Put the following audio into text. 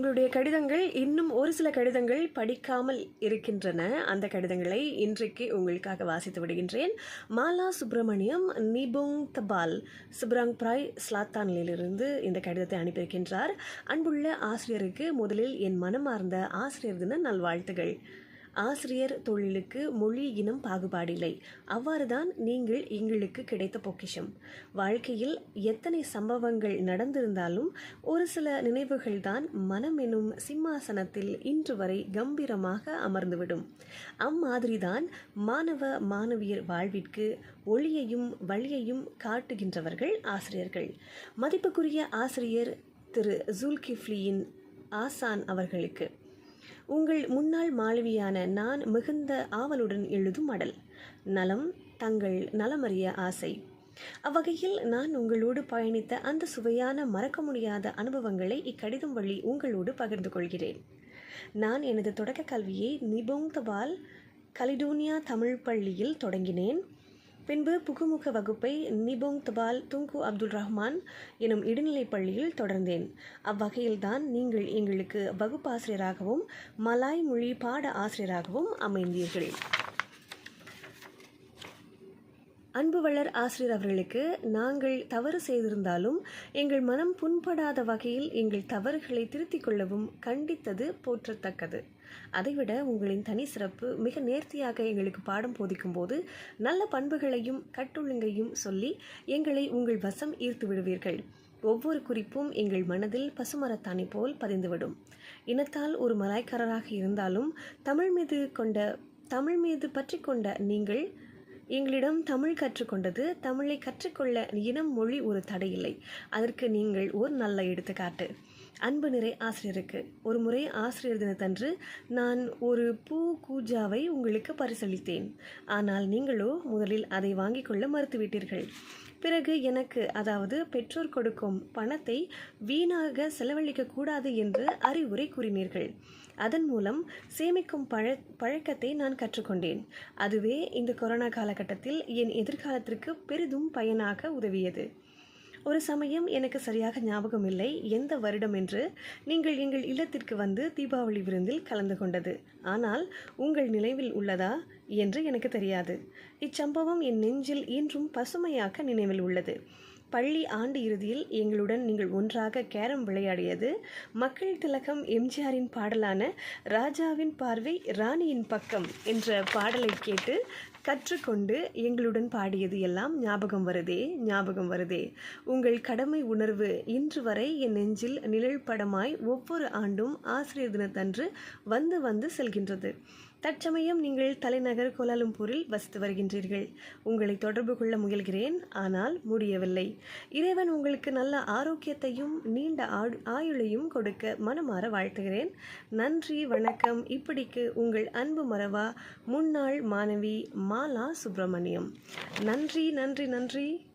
உங்களுடைய கடிதங்கள் இன்னும் ஒரு சில கடிதங்கள் படிக்காமல் இருக்கின்றன. அந்த கடிதங்களை இன்றைக்கு உங்களுக்காக வாசித்து விடுகின்றேன். மாலா சுப்பிரமணியம் நிபுங் தபால் சுப்ராங் பிராய் ஸ்லாத்தானிலிருந்து இந்த கடிதத்தை அனுப்பியிருக்கின்றார். அன்புள்ள ஆசிரியருக்கு முதலில் என் மனமார்ந்த ஆசிரியர் தின நல்வாழ்த்துகள். ஆசிரியர் தொழிலுக்கு மொழி இனம் பாகுபாடில்லை. அவ்வாறுதான் நீங்கள் எங்களுக்கு கிடைத்த பொக்கிஷம். வாழ்க்கையில் எத்தனை சம்பவங்கள் நடந்திருந்தாலும் ஒரு சில நினைவுகள் தான் மனம் எனும் சிம்மாசனத்தில் இன்று வரை கம்பீரமாக அமர்ந்துவிடும். அம்மாதிரிதான் மாணவ மாணவியர் வாழ்விற்கு ஒளியையும் வழியையும் காட்டுகின்றவர்கள் ஆசிரியர்கள். மதிப்புக்குரிய ஆசிரியர் திரு ஜூல்கிஃப்லியின் ஆசான் அவர்களுக்கு உங்கள் முன்னாள் மாணவியான நான் மிகுந்த ஆவலுடன் எழுதும் மடல் நலம் தங்கள் நலமறிய ஆசை. அவ்வகையில் நான் உங்களோடு பயணித்த அந்த சுவையான மறக்க முடியாத அனுபவங்களை இக்கடிதம் வழி உங்களோடு பகிர்ந்து கொள்கிறேன். நான் எனது தொடக்க கல்வியை நிபோங்தபால் கலிடோனியா தமிழ் பள்ளியில் தொடங்கினேன். பின்பு புகுமுக வகுப்பை நிபோங் தபால் துங்கு அப்துல் ரஹ்மான் எனும் இடைநிலைப் பள்ளியில் தொடர்ந்தேன். அவ்வகையில்தான் நீங்கள் எங்களுக்கு வகுப்பாசிரியராகவும் மலாய் மொழி பாட ஆசிரியராகவும் அமைந்தீர்கள். அன்புவளர் ஆசிரியர் அவர்களுக்கு நாங்கள் தவறு செய்திருந்தாலும் எங்கள் மனம் புண்படாத வகையில் எங்கள் தவறுகளை திருத்திக் கொள்ளவும் கண்டித்தது போற்றத்தக்கது. அதைவிட உங்களின் தனி சிறப்பு மிக நேர்த்தியாக எங்களுக்கு பாடம் போதிக்கும் போது நல்ல பண்புகளையும் கட்டுழுங்கையும் சொல்லி எங்களை உங்கள் வசம் ஈர்த்து விடுவீர்கள். ஒவ்வொரு குறிப்பும் எங்கள் மனதில் பசுமரத்தானை போல் பதிந்துவிடும். இனத்தால் ஒரு மலாய்க்காரராக இருந்தாலும் தமிழ் மீது கொண்ட தமிழ் மீது பற்றி கொண்ட நீங்கள் எங்களிடம் தமிழ் கற்றுக்கொண்டது. தமிழை கற்றுக்கொள்ள இனம் மொழி ஒரு தடையில்லை. அதற்கு நீங்கள் ஒரு நல்ல எடுத்துக்காட்டு. அன்பு நிறை ஆசிரியருக்கு. ஒரு முறை ஆசிரியர் தினத்தன்று நான் ஒரு பூ கூஜாவை உங்களுக்கு பரிசளித்தேன். ஆனால் நீங்களோ முதலில் அதை வாங்கிக் கொள்ள மறுத்துவிட்டீர்கள். பிறகு எனக்கு அதாவது பெற்றோர் கொடுக்கும் பணத்தை வீணாக செலவழிக்க கூடாது என்று அறிவுரை கூறினீர்கள். அதன் மூலம் சேமிக்கும் பழ பழக்கத்தை நான் கற்றுக்கொண்டேன். அதுவே இந்த கொரோனா காலகட்டத்தில் என் எதிர்காலத்திற்கு பெரிதும் பயனாக உதவியது. ஒரு சமயம் எனக்கு சரியாக ஞாபகம் இல்லை. எந்த வருடம் என்று நீங்கள் எங்கள் இல்லத்திற்கு வந்து தீபாவளி விருந்தில் கலந்து கொண்டது. ஆனால் உங்கள் நினைவில் உள்ளதா என்று எனக்கு தெரியாது. இச்சம்பவம் என் நெஞ்சில் இன்றும் பசுமையாக்க நினைவில் உள்ளது. பள்ளி ஆண்டு இறுதியில் எங்களுடன் நீங்கள் ஒன்றாக கேரம் விளையாடியது மக்கள் திலகம் எம்ஜிஆரின் பாடலான ராஜாவின் பார்வை ராணியின் பக்கம் என்ற பாடலை கேட்டு கற்றுக்கொண்டு எங்களுடன் பாடியது எல்லாம் ஞாபகம் வருதே ஞாபகம் வருதே. உங்கள் கடமை உணர்வு இன்று வரை என் நெஞ்சில் நிழல் படமாய் ஒவ்வொரு ஆண்டும் ஆசிரியர் தினத்தன்று வந்து வந்து செல்கின்றது. தற்சமயம் நீங்கள் தலைநகர் கோலாலும்பூரில் வசித்து வருகின்றீர்கள். உங்களை தொடர்பு கொள்ள முயல்கிறேன். ஆனால் முடியவில்லை. இறைவன் உங்களுக்கு நல்ல ஆரோக்கியத்தையும் நீண்ட ஆயுளையும் கொடுக்க மனமாற வாழ்த்துகிறேன். நன்றி வணக்கம். இப்படிக்கு உங்கள் அன்பு மறவா முன்னாள் மாணவி மாலா சுப்பிரமணியம். நன்றி நன்றி நன்றி.